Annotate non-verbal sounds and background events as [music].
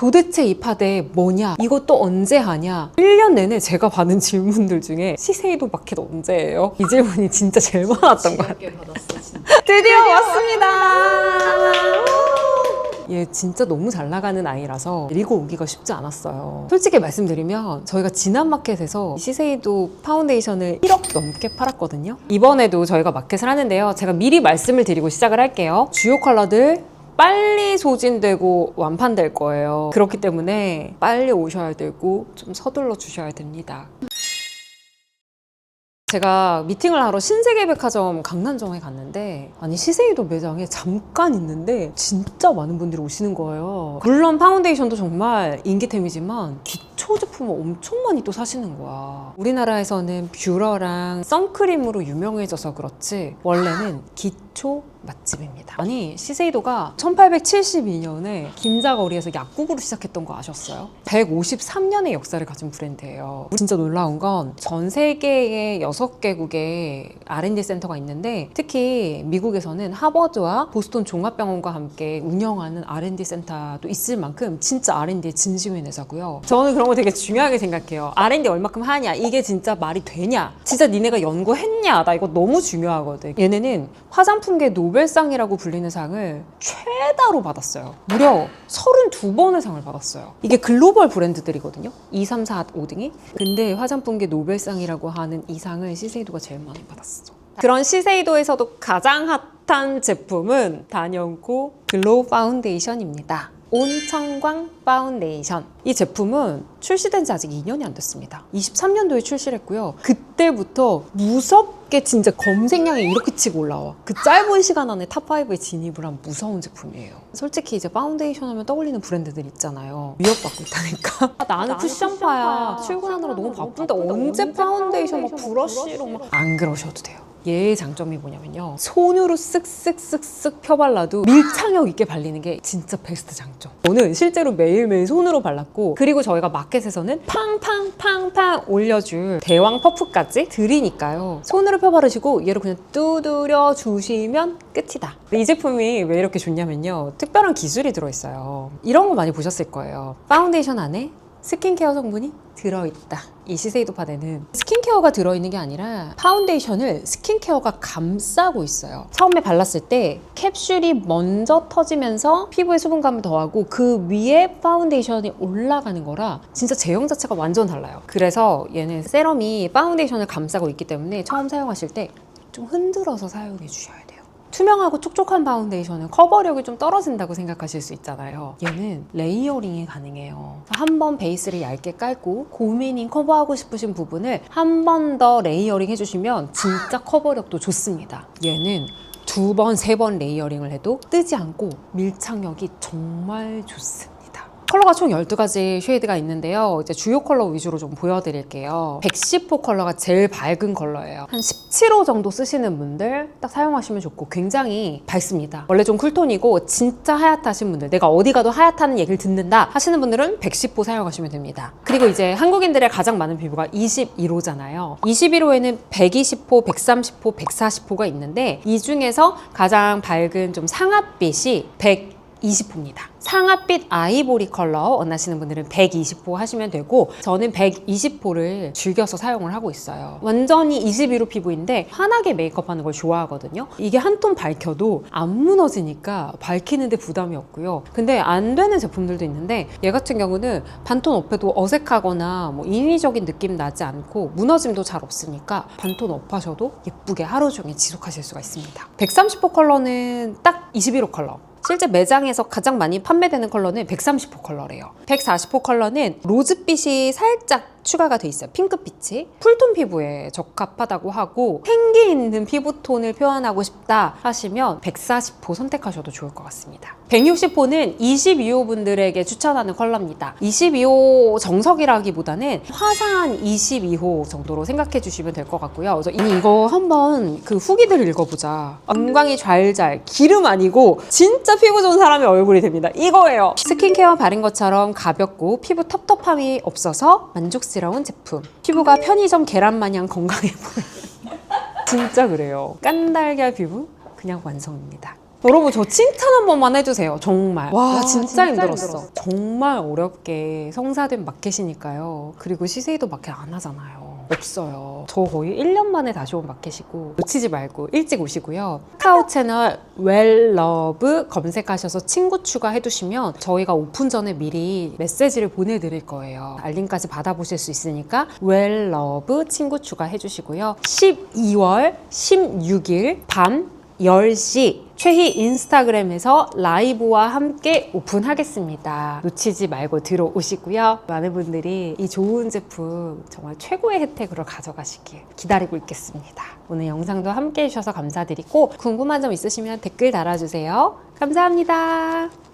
도대체 이 파데 뭐냐? 이것도 언제 하냐? 1년 내내 제가 받은 질문들 중에 시세이도 마켓 언제예요? 이 질문이 진짜 제일 많았던 것 같아요. 받았어 진짜. 드디어 왔습니다. 얘 진짜 너무 잘 나가는 아이라서 데리고 오기가 쉽지 않았어요. 솔직히 말씀드리면 저희가 지난 마켓에서 시세이도 파운데이션을 1억 넘게 팔았거든요. 이번에도 저희가 마켓을 하는데요. 제가 미리 말씀을 드리고 시작을 할게요. 주요 컬러들 빨리 소진되고 완판될 거예요. 그렇기 때문에 빨리 오셔야 되고 좀 서둘러 주셔야 됩니다. 제가 미팅을 하러 신세계백화점 강남점에 갔는데 아니 시세이도 매장에 잠깐 있는데 진짜 많은 분들이 오시는 거예요. 물론 파운데이션도 정말 인기템이지만 기초 제품을 엄청 많이 또 사시는 거야. 우리나라에서는 뷰러랑 선크림으로 유명해져서 그렇지 원래는 기초 맛집입니다. 아니 시세이도가 1872년에 긴자거리에서 약국으로 시작했던 거 아셨어요? 153년의 역사를 가진 브랜드예요. 진짜 놀라운 건 전 세계의 6개국의 R&D 센터가 있는데 특히 미국에서는 하버드와 보스턴 종합병원과 함께 운영하는 R&D 센터도 있을 만큼 진짜 R&D의 진심인 회사고요. 저는 그런 거 되게 중요하게 생각해요. R&D 얼마큼 하냐? 이게 진짜 말이 되냐? 진짜 니네가 연구했냐? 나 이거 너무 중요하거든. 얘네는 화장품 계 노벨상이라고 불리는 상을 최다로 받았어요. 무려 32번의 상을 받았어요. 이게 글로벌 브랜드들이거든요. 2, 3, 4, 5등이. 근데 화장품계 노벨상이라고 하는 이 상을 시세이도가 제일 많이 받았어. 그런 시세이도에서도 가장 핫한 제품은 단연코 글로우 파운데이션입니다. 온청광 파운데이션. 이 제품은 출시된 지 아직 2년이 안 됐습니다. 23년도에 출시를 했고요. 그때부터 무섭 게 진짜 검색량이 이렇게 치고 올라와. 그 짧은 시간 안에 탑5에 진입을 한 무서운 제품이에요. 솔직히 이제 파운데이션 하면 떠올리는 브랜드들 있잖아요. 위협받고 있다니까. [laughs] 아, 나는 쿠션파야. 출근하느라 너무 바쁜데 언제 파운데이션 막 브러쉬로 막. 안 그러셔도 돼요. 얘의 장점이 뭐냐면요. 손으로 쓱쓱쓱쓱 펴발라도 밀착력 있게 발리는 게 진짜 베스트 장점. 저는 실제로 매일매일 손으로 발랐고 그리고 저희가 마켓에서는 팡팡팡팡 올려줄 대왕 퍼프까지 드리니까요. 손으로 펴바르시고 얘를 그냥 두드려 주시면 끝이다. 이 제품이 왜 이렇게 좋냐면요. 특별한 기술이 들어있어요. 이런 거 많이 보셨을 거예요. 파운데이션 안에 스킨케어 성분이 들어있다. 이 시세이도 파데는 스킨케어가 들어있는 게 아니라 파운데이션을 스킨케어가 감싸고 있어요. 처음에 발랐을 때 캡슐이 먼저 터지면서 피부에 수분감을 더하고 그 위에 파운데이션이 올라가는 거라 진짜 제형 자체가 완전 달라요. 그래서 얘는 세럼이 파운데이션을 감싸고 있기 때문에 처음 사용하실 때 좀 흔들어서 사용해 주셔야 돼요. 투명하고 촉촉한 파운데이션은 커버력이 좀 떨어진다고 생각하실 수 있잖아요. 얘는 레이어링이 가능해요. 한 번 베이스를 얇게 깔고 고민인 커버하고 싶으신 부분을 한 번 더 레이어링 해주시면 진짜 커버력도 좋습니다. 얘는 두 번, 세 번 레이어링을 해도 뜨지 않고 밀착력이 정말 좋습니다. 컬러가 총 12가지 쉐이드가 있는데요. 이제 주요 컬러 위주로 좀 보여드릴게요. 110호 컬러가 제일 밝은 컬러예요. 한 17호 정도 쓰시는 분들 딱 사용하시면 좋고 굉장히 밝습니다. 원래 좀 쿨톤이고 진짜 하얗다신 분들 내가 어디 가도 하얗다는 얘기를 듣는다 하시는 분들은 110호 사용하시면 됩니다. 그리고 이제 한국인들의 가장 많은 피부가 21호잖아요. 21호에는 120호, 130호, 140호가 있는데 이 중에서 가장 밝은 좀 상아빛이 120호입니다. 상아빛 아이보리 컬러 원하시는 분들은 120호 하시면 되고 저는 120호를 즐겨서 사용을 하고 있어요. 완전히 21호 피부인데 환하게 메이크업하는 걸 좋아하거든요. 이게 한 톤 밝혀도 안 무너지니까 밝히는데 부담이 없고요. 근데 안 되는 제품들도 있는데 얘 같은 경우는 반톤 업해도 어색하거나 뭐 인위적인 느낌 나지 않고 무너짐도 잘 없으니까 반톤 업하셔도 예쁘게 하루 종일 지속하실 수가 있습니다. 130호 컬러는 딱 21호 컬러. 실제 매장에서 가장 많이 판매되는 컬러는 130호 컬러래요. 140호 컬러는 로즈빛이 살짝 추가가 돼 있어요. 핑크빛이. 쿨톤 피부에 적합하다고 하고 생기 있는 피부톤을 표현하고 싶다 하시면 140호 선택하셔도 좋을 것 같습니다. 160호는 22호 분들에게 추천하는 컬러입니다. 22호 정석이라기보다는 화사한 22호 정도로 생각해 주시면 될 것 같고요. 그래서 이거 한번 그 후기들 읽어보자. 안광이 잘잘 기름 아니고 진짜 피부 좋은 사람의 얼굴이 됩니다. 이거예요. 스킨케어 바른 것처럼 가볍고 피부 텁텁함이 없어서 만족 스러운 제품. 피부가 편의점 계란 마냥 건강해 보여요. [laughs] 진짜 그래요. 깐달걀 피부 그냥 완성입니다. 여러분 저 칭찬 한 번만 해주세요. 정말. 와, 와, 진짜, 진짜 힘들었어. 힘들었어. 정말 어렵게 성사된 마켓이니까요. 그리고 시세이도 마켓 안 하잖아요. 없어요. 저 거의 1년 만에 다시 온 마켓이고 놓치지 말고 일찍 오시고요. 카카오 채널 웰러브 검색하셔서 친구 추가해 두시면 저희가 오픈 전에 미리 메시지를 보내드릴 거예요. 알림까지 받아보실 수 있으니까 웰러브 친구 추가해 주시고요. 12월 16일 밤 10시 최희 인스타그램에서 라이브와 함께 오픈하겠습니다. 놓치지 말고 들어오시고요. 많은 분들이 이 좋은 제품 정말 최고의 혜택으로 가져가시길 기다리고 있겠습니다. 오늘 영상도 함께 해주셔서 감사드리고 궁금한 점 있으시면 댓글 달아주세요. 감사합니다.